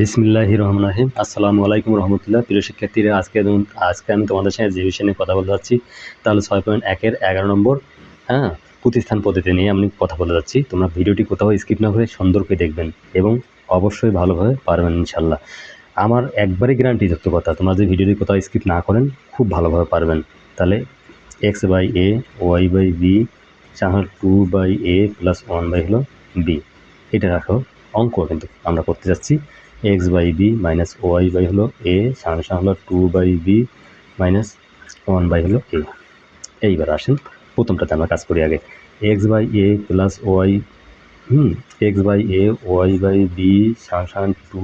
বিসমিল্লাহ রহমান রাহিম আসসালামু আলাইকুম রহমতুল্লাহ। প্রিয় শিক্ষার্থীরা, আজকে আজকে আমি তোমাদের সাথে যে বিষয় নিয়ে কথা বলতে যাচ্ছি, তাহলে ছয় পয়েন্ট একের এগারো নম্বর হ্যাঁ প্রতিস্থান পদ্ধতি নিয়ে আমি কথা বলতে যাচ্ছি। তোমরা ভিডিওটি কোথাও স্কিপ না করে সুন্দর করে দেখবেন এবং অবশ্যই ভালোভাবে পারবেন ইনশাল্লাহ আমার একবারই গ্যারান্টি যুক্ত কথা, তোমরা যদি ভিডিওটি কোথাও স্কিপ না করেন, খুব ভালোভাবে পারবেন। তাহলে x by a y by b চার two by a plus one by হলো বি এটা রাখো, অঙ্ক কিন্তু আমরা করতে যাচ্ছি। X by b minus y by হলো এ সামনে হলো two by b minus one by হলো এ এইবার আসেন প্রথমটাতে আমরা কাজ করি আগে। X by a plus y hmm x by a y by b সামনে two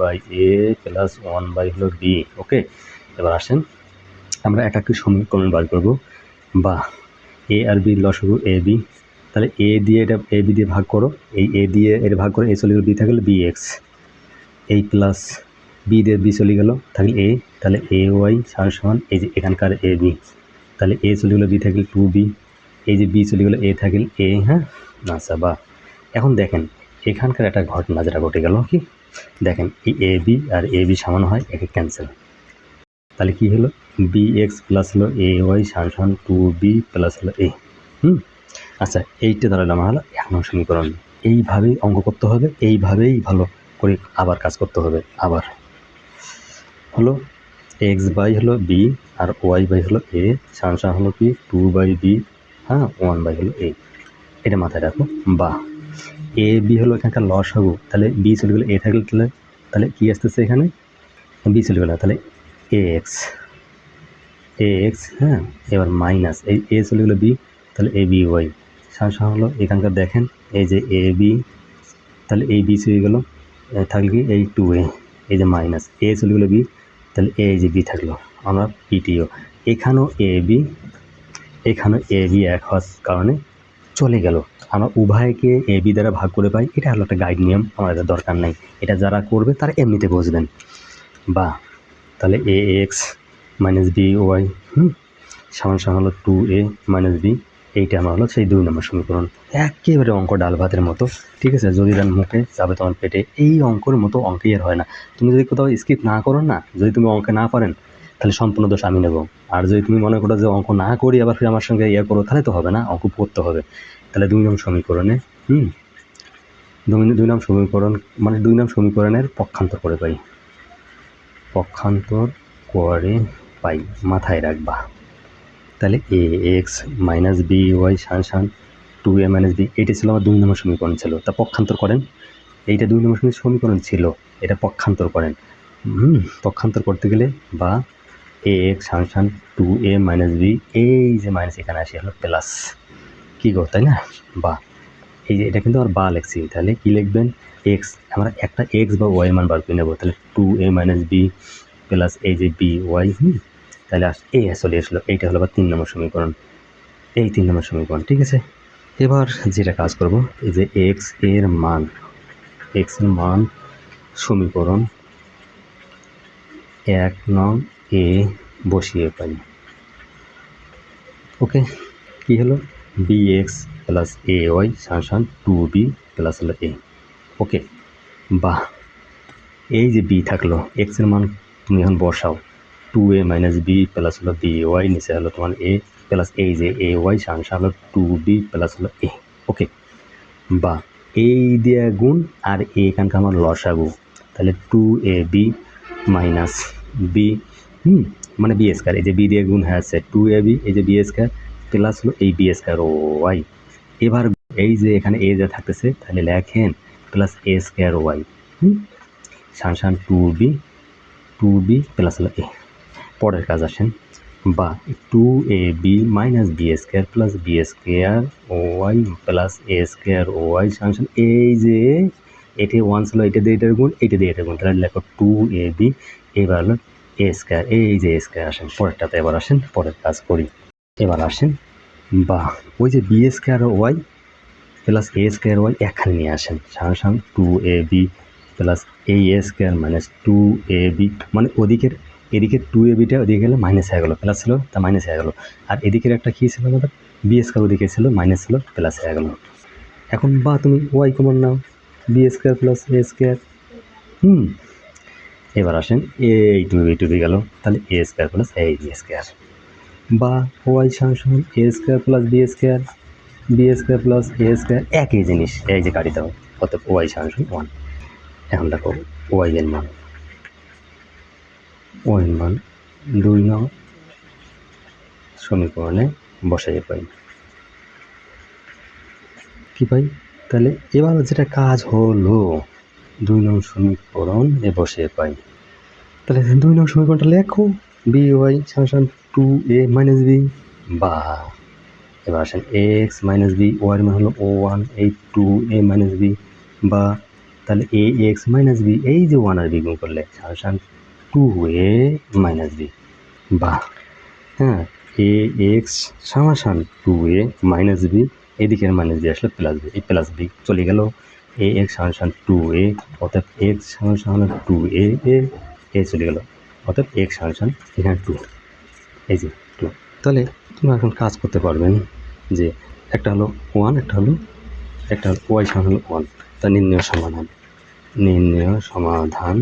by a plus one by হলো বি ওকে এবার আসেন, আমরা এক একটি সমীকরণ বার করব। বা এ আর বি লসগু এ বি তাহলে এ দিয়ে এটা এ বি দিয়ে ভাগ করো। এই এ দিয়ে এটা ভাগ করে এ চলে গেল বি থাকলে বি এক্স এই প্লাস বি দিয়ে বি চলে গেল, থাকলে এ তাহলে এ ওয়াই সমান সমান এই যে এখানকার এ বি তাহলে এ চলে গেলো বি থাকলে টু বি এই যে বি চলে গেলো এ থাকলে এ হ্যাঁ? আচ্ছা বা এখন দেখেন, এখানকার একটা ঘটনা যেটা ঘটে গেল কি? দেখেন, এই A B R A B সমান হয় একে ক্যান্সেল তাহলে কি হলো? বি এক্স প্লাস হলো এ ওয়াই সমান সমান টু বি প্লাস হলো এ হুম? আচ্ছা এইটা ধরলাম হলো এক নং সমীকরণ। এইভাবেই অঙ্ক করতে হবে, এইভাবেই ভালো। করে, আবার কাজ করতে হবে, আবার। হলো এক্স বাই হলো বি আর ওয়াই বাই হলো এ সামসা হলো কি, টু বাই বি হ্যাঁ ওয়ান বাই হলো এ। এটা মাথায় রাখো, বা। এ, বি হলো এখানকার লস হব, তাহলে বি চলে গেলে এ থাকলে তাহলে তাহলে কী আসতেছে এখানে? বি চলে গেলো, তাহলে এ এক্স। এ এক্স হ্যাঁ এবার মাইনাস, এই এ চলে গেলো বি, তাহলে এ বি ওয়াই। সামসা হলো এখানকার দেখেন, এই যে এ বি, তাহলে এই বি চলে গেলো থাকলে কি? এই টু এ এই যে মাইনাস এ চলে গেলো বি তাহলে এ যে বি থাকল। আমরা পিটিও এখানেও এ বি এখানেও এ বি এক হওয়ার কারণে চলে গেল। আমরা উভয়কে এ বি দ্বারা ভাগ করে পাই, এটা হলো একটা গাইড নিয়ম এটা দরকার নাই। এটা যারা করবে, তারা এমনিতে বুঝবেন। বা, তাহলে a x minus b y hmm? সমান সমান হলো টু এ মাইনাস বি এইটা আমার হলো সেই দুই নম্বর সমীকরণ। একেবারে অঙ্ক ডাল ভাতের মতো, ঠিক আছে? যদি দেন মুখে, যাবে তোমার পেটে। এই অঙ্কের মতো অঙ্কেই আর হয় না। তুমি যদি কোথাও স্কিপ না করো না, যদি তুমি অঙ্কে না পারেন, তাহলে সম্পূর্ণ দোষ আমি নেব। আর যদি তুমি মনে করো যে অঙ্ক না করি, আবার ফির আমার সঙ্গে ইয়ে করো, তাহলে তো হবে না, অঙ্ক পড়তে হবে। তাহলে দুই নম্বর সমীকরণে, হুম? দুই দুই নাম সমীকরণ মানে দুই নাম সমীকরণের পক্ষান্তর করে পাই। পক্ষান্তর করে পাই, মাথায় রাখবা। তাহলে a, x minus b, y, সান সান, টু এ মাইনাস বি, এইটা ছিল আমার দুই নম্বর সমীকরণ ছিল। তা পক্ষান্তর করেন। এইটা দুই নম্বর সমী- সমীকরণ ছিল, এটা পক্ষান্তর করেন। হুম, পক্ষান্তর করতে গেলে বা এ, এক্স, সান সান, টু এ মাইনাস বি, এই যে মাইনাস এখানে আসে, হলো প্লাস। কী গো, তাই না? বা, এই যে এটা কিন্তু আমার বা লেখছি, তাহলে কী লিখবেন? এক্স, আমরা একটা এক্স বা ওয়াই মান বার করে নেব, তাহলে two a minus b plus এই যে বি, ওয়াই, হুম তাহলে আস এ চলে আসলো, এইটা হলো আবার তিন নম্বর সমীকরণ। এই তিন নম্বর সমীকরণ, ঠিক আছে? এবার যেটা কাজ করব, এই যে এক্সের মান এক্সের মান সমীকরণ এক নং এ বসিয়ে পাই। ওকে কি হলো? B x plus a y San two B plus হলো এ ওকে বাহ, এই যে বি থাকল এক্সের মান তুমি এখন বসাও। Two a minus b plus হলো বি ওয়াই নিচে হলো তোমার এ প্লাস এই যে এ ওয়াই সাংসা হলো টু বি প্লাস হলো এ ওকে বা এই দিয়ে গুণ আর এ এখানকার আমার লসাগু তাহলে two a b minus b hmm মানে বি স্কোয়ার এই যে বি দিয়ে গুণ হয়ে আছে টু এ বি এই যে বি স্কোয়ার প্লাস হলো এই বি স্কোয়ার ও ওয়াই এবার এই যে এখানে এ যা থাকতেছে তাহলে লেখেন প্লাস এ স্কোয়ার ওয়াই হুম সান সান two b two b plus হলো এ পরের কাজ আসেন, বা two a b minus b square plus b square y plus a square y সাংশন, এই যে এটি ওয়ান ছিল এটা দিয়ে এটার গুণ, এটা দিয়ে এটার গুণ, তাহলে লেখো টু এ বি, এবার হলো এ স্কোয়ার, এই যে স্কোয়ার আসেন, পরেরটাতে এবার আসেন, পরের কাজ করি। এবার আসেন, বা ওই যে b square y plus a square y এখানে নিয়ে আসেন সঙ্গে two a b plus a square minus two a b মানে ওদিকের এদিকে টু এ বিটা ওদিকে গেলে মাইনাস হয়ে গেলো প্লাস ছিল তা মাইনাস হয়ে গেলো। আর এদিকের একটা কী ছিল আমাদের বি স্কোয়ার ওদিকে ছিল মাইনাস ছিল প্লাস হয়ে গেলো। এখন বা তুমি Y common now b square plus a square hmm, এবার আসেন এই টু বি টু বি গেল, তাহলে a square plus a b square বা ওয়াই সমান a square plus b square b square plus a square একই জিনিস, এই যে কাটি দাও অর্থাৎ ওয়াই সমান ওয়ান এখন দেখো ওয়াই এর মান। এর মান দুই নং সমীকরণে বসাই পাই। কি পাই? তাহলে এবার যেটা কাজ হলো, দুই নং সমীকরণ এ বসে পাই। তাহলে দুই নং সমীকরণটা লেখো, বি ওয়াই সামসান টু এ মাইনাস বি, বা এবার আসেন এক্স মাইনাস বি, ওয়াই মান হলো ও ওয়ান, এই টু এ মাইনাস বি, বা তাহলে এ এক্স মাইনাস বি, এই যে ওয়ান আর বি গুণ করলে সামসান টু এ মাইনাস বি বা হ্যাঁ এ এক্স সামাসান টু এ মাইনাস বি এদিকের মাইনাস বি আসলে প্লাস বি এই প্লাস বি চলে গেল। এ এক্স সামাসান টু এ অর্থাৎ এক্স সামাসান টু এ এ এ চলে গেল। অর্থাৎ এক্স সামাসান এখানে টু এই যে টু তাহলে তোমরা এখন কাজ করতে পারবেন যে একটা হলো ওয়ান একটা হলো একটা হলো ওয়াই সমান হলো ওয়ান তা নির্ণয় সমাধান। নির্ণয় সমাধান।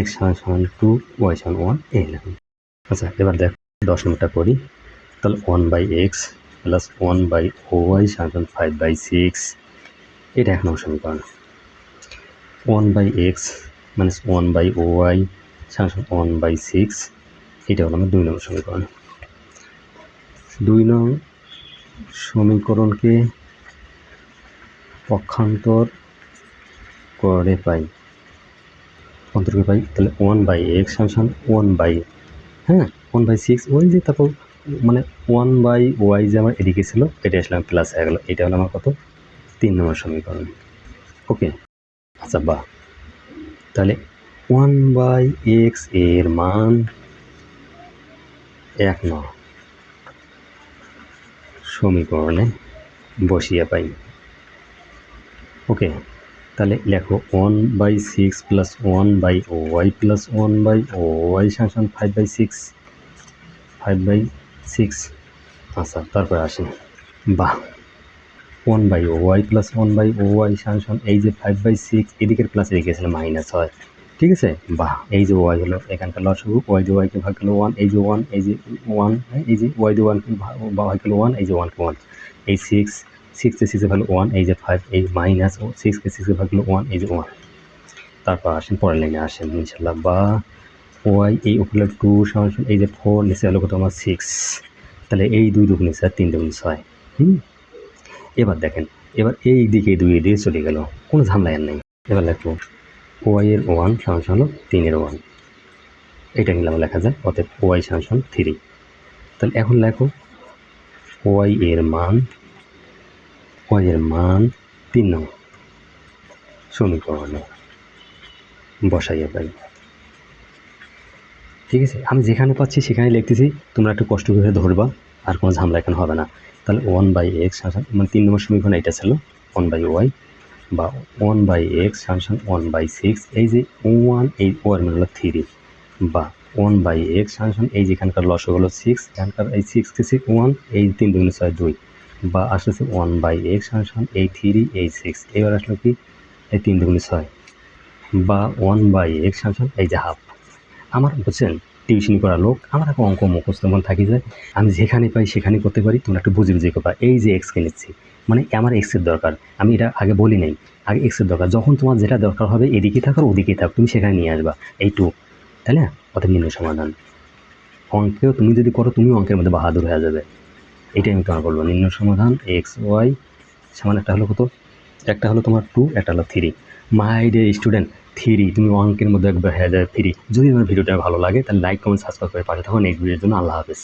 এক্স সমান সমান টু ওয়াই সমান ওয়ান এই লিখুন আচ্ছা এবার দেখ, দশ নম্বরটা করি তাহলে one by x plus one by O Y সমান ফাইভ বাই সিক্স, এটা এক নম্বর সমীকরণ। One by x minus one by O Y সমান ওয়ান বাই সিক্স, এটা হলো আমার দুই নম্বর সমীকরণ। দুই নং সমীকরণকে পক্ষান্তর করে পাই। অন্তর্কে পাই, তাহলে ওয়ান বাই এক্স সমান ওয়ান বাই হ্যাঁ? ওয়ান বাই সিক্স ওই যে তারপর মানে ওয়ান বাই ওয়াই যে আমার এদিকে ছিল এটা আসলাম প্লাস হয়ে গেলো, এটা হলো আমার কত? তিন নম্বর সমীকরণ। ওকে আচ্ছা বা তাহলে ওয়ান বাই এক্সের মান এক ন। সমীকরণে বসিয়ে পাই। ওকে তাহলে লেখো one by six plus one by y plus one by y সাংসন five by six five by six আচ্ছা তারপরে আসি। বাহ one by y plus one by y সাংসন এই যে ফাইভ বাই সিক্স এদিকের প্লাস এদিকে ছিল মাইনাস হয়। ঠিক আছে? বাহ, এই যে ওয়াই হলো এখানকার লস হব ওয়াই দিয়ে ওয়াইকে ভাগ গেলো ওয়ান এই যে ওয়ান এই যে ওয়ান এই যে ওয়াই দিয়ে ওয়ানকে ভাগ গেলো ওয়ান এই যে ওয়ানকে ওয়ান এই সিক্স সিক্সে সিক্সে ভ্যালু ওয়ান এই যে ফাইভ এই মাইনাস ও সিক্সে ভাগ গেলো ওয়ান এই যে ওয়ান তারপর আসেন, পরের লাইনে আসেন ইনশাল্লাহ বা ওয়াই, এই উপরে টু সমান এই যে ফোর নিচে হলো কত আমার সিক্স তাহলে এই দুই দুগুণ নিচে তিন দুগুণ ছয়। হুম? এবার দেখেন, এবার এই দিকে দুই দিয়ে চলে গেল, কোনো ঝামেলা নেই। এবার লেখো ওয়াই এর ওয়ান সমান হলো তিনের ওয়ান এটা নিলাম লেখা যায়, অতএব ওয়াই সমান থ্রি তাহলে এখন লেখো, ওয়াই এর মান এর মান তিন নং সমীকরণে বসাইয়ে পাই ঠিক আছে, আমি যেখানে পাচ্ছি সেখানে লিখতেছি, তোমরা একটু কষ্ট করে ধরবা, আর কোনো ঝামেলা এখন হবে না। তাহলে ওয়ান বাই এক্স মানে তিন নম্বর সমীকরণ এটা ছিল ওয়ান বাই ওয়াই বা ওয়ান বাই এক্স সামসাং ওয়ান বাই সিক্স এই যে ওয়ান এই ওয়ার মানে হলো থ্রি বা ওয়ান বাই এক্স সামসাং এই যেখানকার লস হলো সিক্স এখানকার এই সিক্সকে সিক্স ওয়ান এই তিন দুগুণ ছয়, দুই। বা আসতেছে ওয়ান বাই এক্স সামসাং এই থ্রি এই সিক্স এবার আসলো কি? এই তিন দুগুণ ছয়। বা ওয়ান বাই এক্স সামসাং এই যে হাফ আমার বুঝছেন টিউশন করা লোক, আমার এখন অঙ্ক মুখস্থ মন থাকি যায় আমি যেখানে পাই সেখানে করতে পারি, তোমরা একটু বুঝে বুঝে করবা। এই যে এক্সকে নিচ্ছি মানে আমার এক্সের দরকার। আমি এটা আগে বলি নাই, আগে এক্সের দরকার। যখন তোমার যেটা দরকার হবে এদিকে থাকো ওদিকে থাক, তুমি সেখানে নিয়ে আসবা। এই টু তাই না? অর্থাৎ নিম্ন সমাধান। অঙ্কেও তুমি যদি করো তুমি অঙ্কের মধ্যে বাহাদুর হয়ে যাবে। এটাই আমি তোমার বলব। নিম্ন সমাধান এক্স ওয়াই সমান একটা হলো কত? একটা হলো তোমার টু একটা হলো three my day student three তুমি অঙ্কের মধ্যে একবার হ্যাঁ থ্রি যদি তোমার ভিডিওটা ভালো লাগে, তাহলে লাইক কমেন্ট সাবস্ক্রাইব করে পাঠাতে হবে নেক্সট ভিডিওর জন্য আল্লাহ হাফেজ।